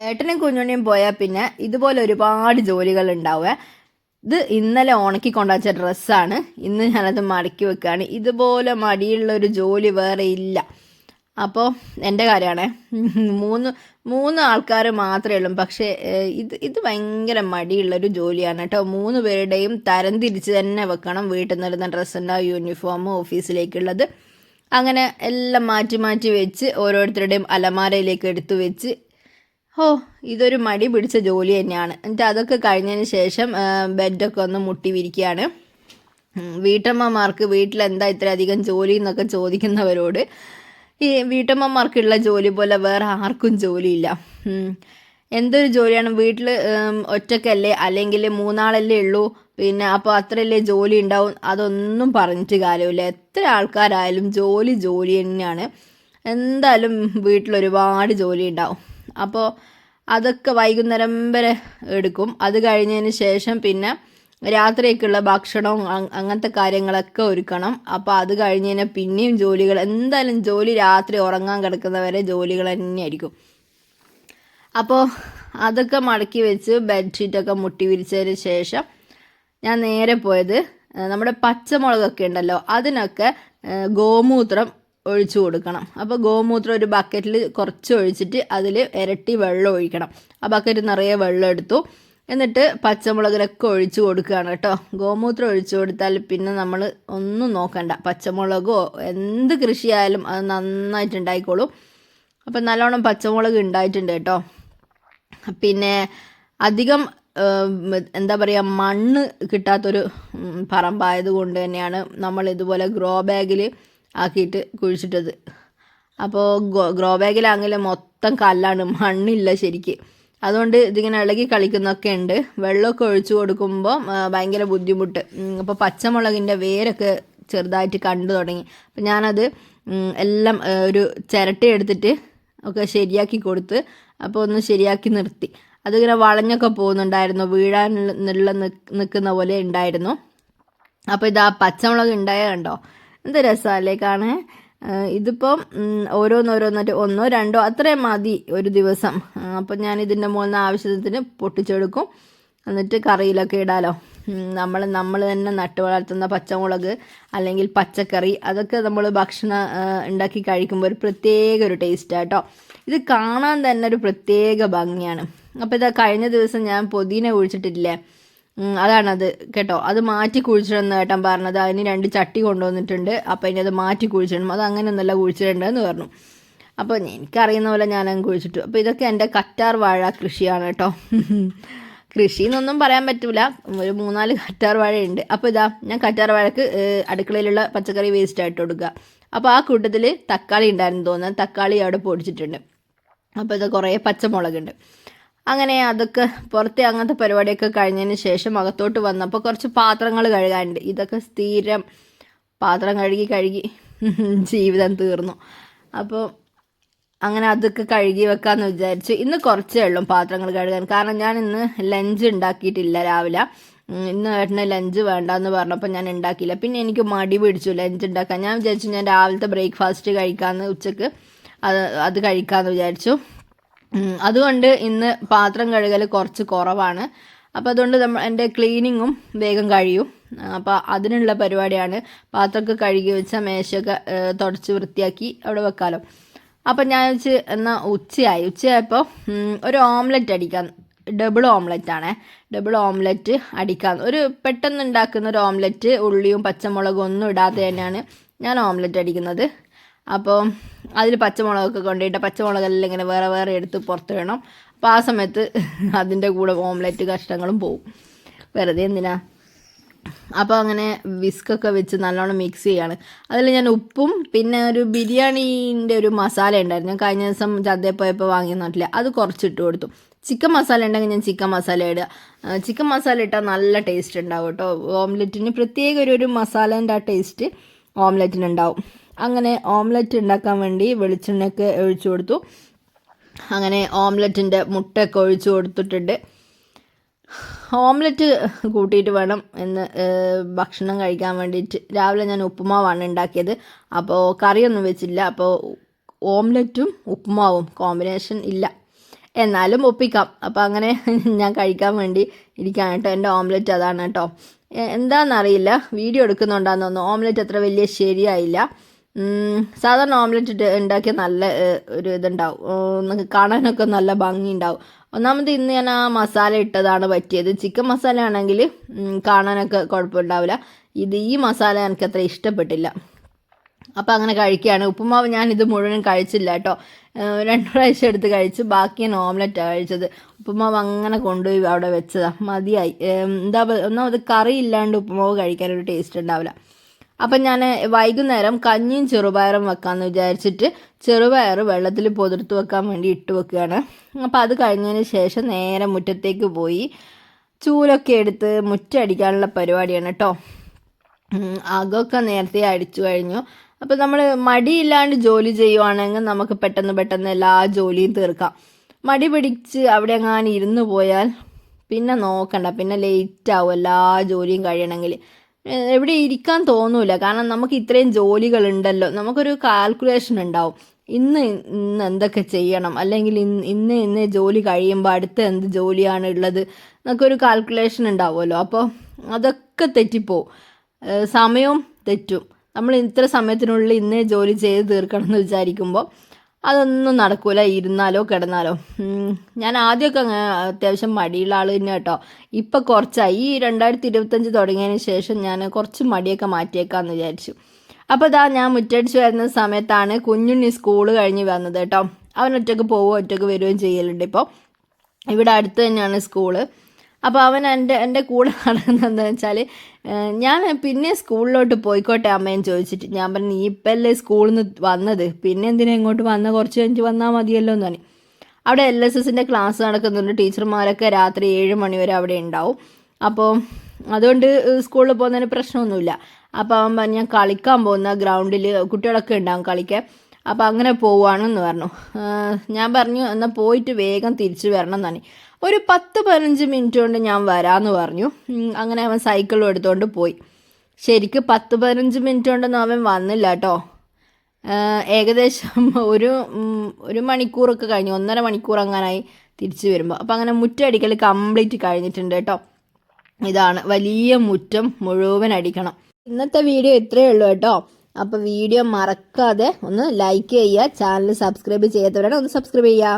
ഏട്ടനും കുഞ്ഞുണ്ണിയും പോയാൽ പിന്നെ ഇതുപോലെ ഒരുപാട് ജോലികൾ ഉണ്ടാവുക. ഇത് ഇന്നലെ ഉണക്കി കൊണ്ടുവച്ച ഡ്രസ്സാണ്. ഇന്ന് ഞാനത് മടക്കി വെക്കുകയാണ്. ഇതുപോലെ മടിയുള്ള ഒരു ജോലി വേറെ ഇല്ല. അപ്പോൾ എന്റെ കാര്യമാണ്. മൂന്ന് മൂന്ന് ആൾക്കാർ മാത്രമേ ഉള്ളൂ. പക്ഷേ ഇത് ഇത് ഭയങ്കര മടിയുള്ളൊരു ജോലിയാണ് കേട്ടോ. മൂന്ന് പേരുടെയും തരം തിരിച്ച് തന്നെ വെക്കണം. വീട്ടിൽ നിന്നിരുന്ന ഡ്രസ്സുണ്ടാവും യൂണിഫോം ഓഫീസിലേക്കുള്ളത് അങ്ങനെ എല്ലാം മാറ്റി മാറ്റി വെച്ച് ഓരോരുത്തരുടെയും അലമാരയിലേക്ക് എടുത്തു വെച്ച് ഓ ഇതൊരു മടി പിടിച്ച ജോലി തന്നെയാണ്. എന്നിട്ട് അതൊക്കെ കഴിഞ്ഞതിന് ശേഷം ബെഡൊക്കെ ഒന്ന് മുട്ടി വിരിക്കുകയാണ്. വീട്ടമ്മമാർക്ക് വീട്ടിലെന്താ ഇത്രയധികം ജോലി എന്നൊക്കെ ചോദിക്കുന്നവരോട് ഈ വീട്ടമ്മമാർക്കുള്ള ജോലി പോലെ വേറെ ആർക്കും ജോലിയില്ല. എന്തൊരു ജോലിയാണ്? വീട്ടിൽ ഒറ്റക്കല്ലേ? അല്ലെങ്കിൽ മൂന്നാളല്ലേ ഉള്ളൂ പിന്നെ അപ്പോൾ അത്രയല്ലേ ജോലി ഉണ്ടാവും? അതൊന്നും പറഞ്ഞിട്ട് കാര്യമില്ല. എത്ര ആൾക്കാരായാലും ജോലി ജോലി തന്നെയാണ്. എന്തായാലും വീട്ടിൽ ഒരുപാട് ജോലി ഉണ്ടാവും. അപ്പോൾ അതൊക്കെ വൈകുന്നേരം വരെ എടുക്കും. അത് കഴിഞ്ഞതിന് ശേഷം പിന്നെ രാത്രിയൊക്കെയുള്ള ഭക്ഷണവും അങ്ങനത്തെ കാര്യങ്ങളൊക്കെ ഒരുക്കണം. അപ്പോൾ അത് കഴിഞ്ഞ് കഴിഞ്ഞാൽ പിന്നെയും ജോലികൾ എന്തായാലും ജോലി രാത്രി ഉറങ്ങാൻ കിടക്കുന്നവരെ ജോലികൾ തന്നെയായിരിക്കും. അപ്പോൾ അതൊക്കെ മടക്കി വെച്ച് ബെഡ്ഷീറ്റൊക്കെ മുട്ടി വിരിച്ചതിന് ശേഷം ഞാൻ നേരെ പോയത് നമ്മുടെ പച്ചമുളകൊക്കെ ഉണ്ടല്ലോ അതിനൊക്കെ ഗോമൂത്രം ഒഴിച്ചു കൊടുക്കണം. അപ്പോൾ ഗോമൂത്രം ഒരു ബക്കറ്റിൽ കുറച്ച് ഒഴിച്ചിട്ട് അതിൽ ഇരട്ടി വെള്ളം ഒഴിക്കണം. ആ ബക്കറ്റ് നിറയെ വെള്ളം എടുത്തു. എന്നിട്ട് പച്ചമുളകിലൊക്കെ ഒഴിച്ചു കൊടുക്കുകയാണ് കേട്ടോ. ഗോമൂത്രം ഒഴിച്ചു കൊടുത്താൽ പിന്നെ നമ്മൾ ഒന്നും നോക്കണ്ട. പച്ചമുളകോ എന്ത് കൃഷിയായാലും അത് നന്നായിട്ട് ഉണ്ടായിക്കോളും അപ്പം നല്ലോണം പച്ചമുളക് ഉണ്ടായിട്ടുണ്ട് കേട്ടോ. പിന്നെ അധികം എന്താ പറയുക മണ്ണ് കിട്ടാത്തൊരു പറമ്പായത് കൊണ്ട് തന്നെയാണ് നമ്മൾ ഇതുപോലെ ഗ്രോ ബാഗിൽ ആക്കിയിട്ട് കുഴിച്ചിട്ടത്. അപ്പോൾ ഗ്രോ ബാഗിലാണെങ്കിൽ മൊത്തം കല്ലാണ് മണ്ണില്ല ശരിക്ക്. അതുകൊണ്ട് ഇതിങ്ങനെ ഇളകി കളിക്കുന്നൊക്കെ ഉണ്ട്. വെള്ളമൊക്കെ ഒഴിച്ചു കൊടുക്കുമ്പോൾ ഭയങ്കര ബുദ്ധിമുട്ട്. അപ്പോൾ പച്ചമുളകിന്റെ വേരൊക്കെ ചെറുതായിട്ട് കണ്ടു തുടങ്ങി. അപ്പം ഞാനത് എല്ലാം ഒരു ചിരട്ട എടുത്തിട്ട് ഒക്കെ ശരിയാക്കി കൊടുത്ത് അപ്പോൾ ഒന്ന് ശരിയാക്കി നിർത്തി. അതിങ്ങനെ വളഞ്ഞൊക്കെ പോകുന്നുണ്ടായിരുന്നു. വീഴാനുള്ള നിൽക്കുന്ന പോലെ ഉണ്ടായിരുന്നു. അപ്പോൾ ഇതാ പച്ചമുളക് ഉണ്ടായ കണ്ടോ? എന്ത് രസമല്ലേ ഏഹ് ഇതിപ്പം ഓരോന്നോരോന്നായിട്ട് ഒന്നോ രണ്ടോ അത്രയും മതി ഒരു ദിവസം. അപ്പം ഞാൻ ഇതിന്റെ മുകളിൽ ആവശ്യത്തിന് പൊട്ടിച്ചെടുക്കും. എന്നിട്ട് കറിയിലൊക്കെ ഇടാലോ. നമ്മൾ നമ്മൾ തന്നെ നട്ടു വളർത്തുന്ന പച്ചമുളക് അല്ലെങ്കിൽ പച്ചക്കറി അതൊക്കെ നമ്മൾ ഭക്ഷണം ഉണ്ടാക്കി കഴിക്കുമ്പോൾ ഒരു പ്രത്യേക ഒരു ടേസ്റ്റാണ് കേട്ടോ ഇത് കാണാൻ തന്നെ ഒരു പ്രത്യേക ഭംഗിയാണ്. അപ്പോൾ ഇതാ കഴിഞ്ഞ ദിവസം ഞാൻ പൊതിന കുഴിച്ചിട്ടില്ലേ? ഉം, അതാണത്. കേട്ടോ അത് മാറ്റി കുഴിച്ചിടണം ഏട്ടൻ പറഞ്ഞത് അതിന് രണ്ട് ചട്ടി കൊണ്ടുവന്നിട്ടുണ്ട്. അപ്പം ഇനി അത് മാറ്റി കുഴിച്ചിടണം. അത് അങ്ങനെ ഒന്നല്ല കുഴിച്ചിടേണ്ടതെന്ന് പറഞ്ഞു. അപ്പോൾ എനിക്കറിയുന്ന പോലെ ഞാനങ്ങ് കുഴിച്ചിട്ടു. അപ്പോൾ ഇതൊക്കെ എന്റെ കറ്റാർ വാഴ കൃഷിയാണ് കേട്ടോ. കൃഷി എന്നൊന്നും പറയാൻ പറ്റില്ല ഒരു മൂന്നാൽ കറ്റാർ വാഴയുണ്ട്. അപ്പോൾ ഇതാ ഞാൻ കറ്റാർ വാഴക്ക് അടുക്കളയിലുള്ള പച്ചക്കറി വേസ്റ്റ് ആയിട്ട് കൊടുക്കുക. അപ്പോൾ ആ കൂട്ടത്തിൽ തക്കാളി ഉണ്ടായിരുന്നു തോന്നുന്നത് തക്കാളി അവിടെ പൊടിച്ചിട്ടുണ്ട്. അപ്പോൾ ഇത് കുറേ പച്ചമുളകുണ്ട്. അങ്ങനെ അതൊക്കെ പുറത്തെ അങ്ങനത്തെ പരിപാടിയൊക്കെ കഴിഞ്ഞതിന് ശേഷം അകത്തോട്ട് വന്നപ്പോൾ കുറച്ച് പാത്രങ്ങൾ കഴുകാനുണ്ട്. ഇതൊക്കെ സ്ഥിരം പാത്രം കഴുകി കഴുകി ജീവിതം തീർന്നു. അപ്പോൾ അങ്ങനെ അതൊക്കെ കഴുകി വെക്കാമെന്ന് വിചാരിച്ചു. ഇന്ന് കുറച്ചേ ഉള്ളൂ പാത്രങ്ങൾ കഴുകാൻ. കാരണം ഞാൻ ഇന്ന് ലഞ്ച് ഉണ്ടാക്കിയിട്ടില്ല രാവിലെ. ഇന്ന് ഏട്ടന് ലഞ്ച് വേണ്ടെന്ന് പറഞ്ഞപ്പോൾ ഞാൻ ഉണ്ടാക്കിയില്ല. പിന്നെ എനിക്ക് മടി പിടിച്ചു ലഞ്ച് ഉണ്ടാക്കാൻ. ഞാൻ വിചാരിച്ചു ഞാൻ രാവിലത്തെ ബ്രേക്ക്ഫാസ്റ്റ് കഴിക്കാമെന്ന് ഉച്ചയ്ക്ക് അത് അത് കഴിക്കാമെന്ന് വിചാരിച്ചു. അതുകൊണ്ട് ഇന്ന് പാത്രം കഴുകൽ കുറച്ച് കുറവാണ്. അപ്പോൾ അതുകൊണ്ട് നമ്മൾ എന്റെ ക്ലീനിങ്ങും വേഗം കഴിയും. അപ്പോൾ അതിനുള്ള പരിപാടിയാണ് പാത്രമൊക്കെ കഴുകി വെച്ച മേശയൊക്കെ തുടച്ച് വൃത്തിയാക്കി അവിടെ വെക്കാമല്ലോ അപ്പം ഞാൻ വെച്ച് എന്നാൽ ഉച്ചയായി. ഉച്ചയായപ്പോൾ ഒരു ഓംലെറ്റ് അടിക്കാൻ ഡബിൾ ഓംലെറ്റ് ആണ്. ഡബിൾ ഓംലെറ്റ് അടിക്കാൻ ഒരു പെട്ടെന്ന് ഉണ്ടാക്കുന്ന ഒരു ഓംലെറ്റ് ഉള്ളിയും പച്ചമുളകും ഒന്നും ഇടാതെ തന്നെയാണ് ഞാൻ ഓംലെറ്റ് അടിക്കുന്നത്. അപ്പോൾ അതിൽ പച്ചമുളകൊക്കെ കൊണ്ടുപോയിട്ട് പച്ചമുളകെല്ലാം ഇങ്ങനെ വേറെ വേറെ എടുത്ത് പുറത്ത് വേണം അപ്പോൾ ആ സമയത്ത് അതിന്റെ കൂടെ ഓംലെറ്റ് കഷ്ടങ്ങളും പോവും. വെറുതെ എന്തിനാ? അപ്പോൾ അങ്ങനെ വിസ്കൊക്കെ വെച്ച് നല്ലോണം മിക്സ് ചെയ്യാണ്. അതിൽ ഞാൻ ഉപ്പും പിന്നെ ഒരു ബിരിയാണീന്റെ ഒരു മസാല ഉണ്ടായിരുന്നു. ഞാൻ കഴിഞ്ഞ ദിവസം ചന്തയിൽ പോയപ്പോൾ വാങ്ങിയ നാട്ടിൽ അത് കുറച്ചിട്ട് കൊടുത്തു. ചിക്കൻ മസാല ഉണ്ടെങ്കിൽ ഞാൻ ചിക്കൻ മസാല ഇടുക. ചിക്കൻ മസാല ഇട്ടാൽ നല്ല ടേസ്റ്റ് ഉണ്ടാവും കേട്ടോ. ഓംലെറ്റിന് പ്രത്യേക ഒരു ഒരു മസാലേന്റെ ആ ടേസ്റ്റ് ഓംലെറ്റിന് ഉണ്ടാവും. അങ്ങനെ ഓംലെറ്റ് ഉണ്ടാക്കാൻ വേണ്ടി വെളിച്ചെണ്ണയൊക്കെ ഒഴിച്ചു കൊടുത്തു. അങ്ങനെ ഓംലെറ്റിന്റെ മുട്ടയൊക്കെ ഒഴിച്ചു കൊടുത്തിട്ടുണ്ട്. ഓംലെറ്റ് കൂട്ടിയിട്ട് വേണം എന്ന് ഭക്ഷണം കഴിക്കാൻ വേണ്ടിയിട്ട്. രാവിലെ ഞാൻ ഉപ്പുമാവാണ് ഉണ്ടാക്കിയത്. അപ്പോൾ കറിയൊന്നും വെച്ചില്ല. അപ്പോൾ ഓംലെറ്റും ഉപ്പുമാവും. കോമ്പിനേഷൻ ഇല്ല. എന്നാലും ഒപ്പിക്കാം. അപ്പോൾ അങ്ങനെ ഞാൻ കഴിക്കാൻ വേണ്ടി ഇരിക്കുകയാണ് കേട്ടോ. എന്റെ ഓംലെറ്റ് അതാണ് കേട്ടോ. എന്താണെന്നറിയില്ല വീഡിയോ എടുക്കുന്നുണ്ടാന്ന് തോന്നുന്നു ഓംലെറ്റ് അത്ര വലിയ ശരിയായില്ല. സാധാരണ ഓംലെറ്റ് ഉണ്ടാക്കിയ നല്ല ഒരു ഇതുണ്ടാവും. നമുക്ക് കാണാനൊക്കെ നല്ല ഭംഗി ഉണ്ടാവും ഒന്നാമത് ഇന്ന് ഞാൻ ആ മസാല ഇട്ടതാണ് പറ്റിയത്. ചിക്കൻ മസാല ആണെങ്കിൽ കാണാനൊക്കെ കുഴപ്പമുണ്ടാവില്ല ഇത് ഈ മസാല എനിക്ക് അത്ര ഇഷ്ടപ്പെട്ടില്ല. അപ്പം അങ്ങനെ കഴിക്കുകയാണ് ഉപ്പുമാവ് ഞാൻ ഇത് മുഴുവൻ കഴിച്ചില്ല കേട്ടോ. രണ്ട് പ്രാവശ്യം എടുത്ത് കഴിച്ച് ബാക്കി ഞാൻ ഓംലെറ്റാണ് കഴിച്ചത്. ഉപ്പുമാവ് അങ്ങനെ കൊണ്ടുപോയി അവിടെ വെച്ചതാണ് മതിയായി. എന്താ ഒന്നാമത് കറി ഇല്ലാണ്ട് ഉപ്പുമാവ് കഴിക്കാനൊരു ടേസ്റ്റ് ഉണ്ടാവില്ല. അപ്പം ഞാൻ വൈകുന്നേരം കഞ്ഞിയും ചെറുപയറും വെക്കാമെന്ന് വിചാരിച്ചിട്ട് ചെറുപയർ വെള്ളത്തിൽ പൊതിർത്ത് വെക്കാൻ വേണ്ടി ഇട്ട് വെക്കുകയാണ്. അപ്പം അത് കഴിഞ്ഞതിന് ശേഷം നേരെ മുറ്റത്തേക്ക് പോയി ചൂലൊക്കെ എടുത്ത് മുറ്റടിക്കാനുള്ള പരിപാടിയാണ് കേട്ടോ അകമൊക്കെ നേരത്തെ അടിച്ചു കഴിഞ്ഞു. അപ്പം നമ്മൾ മടിയില്ലാണ്ട് ജോലി ചെയ്യുവാണെങ്കിൽ നമുക്ക് പെട്ടെന്ന് പെട്ടെന്ന് എല്ലാ ജോലിയും തീർക്കാം. മടി പിടിച്ച് അവിടെ എങ്ങാനും ഇരുന്ന് പോയാൽ പിന്നെ നോക്കണ്ട പിന്നെ ലേറ്റ് ആവും എല്ലാ ജോലിയും കഴിയണമെങ്കിൽ. എവിടെ ഇരിക്കാൻ തോന്നൂല. കാരണം നമുക്ക് ഇത്രയും ജോലികളുണ്ടല്ലോ. നമുക്കൊരു കാൽക്കുലേഷൻ ഉണ്ടാവും. ഇന്ന് ഇന്ന് എന്തൊക്കെ ചെയ്യണം? അല്ലെങ്കിൽ ഇന്ന് ഇന്ന് ഇന്ന് ജോലി കഴിയുമ്പോൾ അടുത്ത എന്ത് ജോലിയാണ് ഉള്ളത്? എന്നൊക്കെ ഒരു കാൽക്കുലേഷൻ ഉണ്ടാവുമല്ലോ. അപ്പോൾ അതൊക്കെ തെറ്റിപ്പോവും. സമയവും തെറ്റും. നമ്മൾ ഇത്ര സമയത്തിനുള്ളിൽ ഇന്നേ ജോലി ചെയ്ത് തീർക്കണം എന്ന് വിചാരിക്കുമ്പോൾ അതൊന്നും നടക്കൂല ഇരുന്നാലോ കിടന്നാലോ. ഞാൻ ആദ്യമൊക്കെ അത്യാവശ്യം മടിയുള്ള ആൾ തന്നെ കേട്ടോ. ഇപ്പം കുറച്ചായി. ഈ രണ്ടായിരത്തി ഇരുപത്തഞ്ച് തുടങ്ങിയതിന് ശേഷം ഞാൻ കുറച്ച് മടിയൊക്കെ മാറ്റിയേക്കാന്ന് വിചാരിച്ചു. അപ്പോൾ ഇതാ ഞാൻ മുറ്റടിച്ച് വരുന്ന സമയത്താണ് കുഞ്ഞുണ്ണി സ്കൂൾ കഴിഞ്ഞ് വന്നത് കേട്ടോ. അവൻ ഒറ്റയ്ക്ക് പോവുകയോ ഒറ്റയ്ക്ക് വരികയും ചെയ്യലുണ്ട് ഇപ്പോൾ ഇവിടെ അടുത്ത് തന്നെയാണ് സ്കൂൾ. അപ്പോൾ അവൻ എന്റെ എന്റെ കൂടെ നടക്കുന്നത് എന്താ വെച്ചാൽ ഞാൻ പിന്നെ സ്കൂളിലോട്ട് പോയിക്കോട്ടെ അമ്മയും ചോദിച്ചിട്ട്. ഞാൻ പറഞ്ഞു നീ ഇപ്പം അല്ലേ സ്കൂളിൽ നിന്ന് വന്നത്? പിന്നെ എന്തിനാ ഇങ്ങോട്ട് വന്ന? കുറച്ച് കഴിഞ്ഞ് വന്നാൽ മതിയല്ലോ എന്ന് പറഞ്ഞു. അവിടെ എൽ എസ് എസിന്റെ ക്ലാസ് നടക്കുന്നുണ്ട്. ടീച്ചർമാരൊക്കെ രാത്രി ഏഴ് മണി വരെ അവിടെ ഉണ്ടാവും. അപ്പോൾ അതുകൊണ്ട് സ്കൂളിൽ പോകുന്നതിന് പ്രശ്നമൊന്നുമില്ല. അപ്പോൾ അവൻ പറഞ്ഞു ഞാൻ കളിക്കാൻ പോകുന്ന ഗ്രൗണ്ടിൽ കുട്ടികളൊക്കെ ഉണ്ടാവും കളിക്കാൻ. അപ്പോൾ അങ്ങനെ പോവുകയാണെന്ന് പറഞ്ഞു. ഞാൻ പറഞ്ഞു എന്നാൽ പോയിട്ട് വേഗം തിരിച്ചു വരണം എന്നാണ്. ഒരു പത്ത് പതിനഞ്ച് മിനിറ്റ് കൊണ്ട് ഞാൻ വരാമെന്ന് പറഞ്ഞു. അങ്ങനെ അവൻ സൈക്കിളും എടുത്തുകൊണ്ട് പോയി. ശരിക്ക് പത്ത് പതിനഞ്ച് മിനിറ്റ് കൊണ്ടൊന്നും അവൻ വന്നില്ല കേട്ടോ ഏകദേശം ഒരു ഒരു മണിക്കൂറൊക്കെ കഴിഞ്ഞു. ഒന്നര മണിക്കൂർ അങ്ങനായി തിരിച്ചു വരുമ്പോൾ അപ്പോൾ അങ്ങനെ മുറ്റടിക്കൽ കംപ്ലീറ്റ് കഴിഞ്ഞിട്ടുണ്ട് കേട്ടോ ഇതാണ് വലിയ മുറ്റം മുഴുവൻ അടിക്കണം. ഇന്നത്തെ വീഡിയോ ഇത്രയേ ഉള്ളൂ കേട്ടോ അപ്പോൾ വീഡിയോ മറക്കാതെ ഒന്ന് ലൈക്ക് ചെയ്യുക ചാനൽ സബ്സ്ക്രൈബ് ചെയ്യാത്തവരാണ് ഒന്ന് സബ്സ്ക്രൈബ് ചെയ്യുക.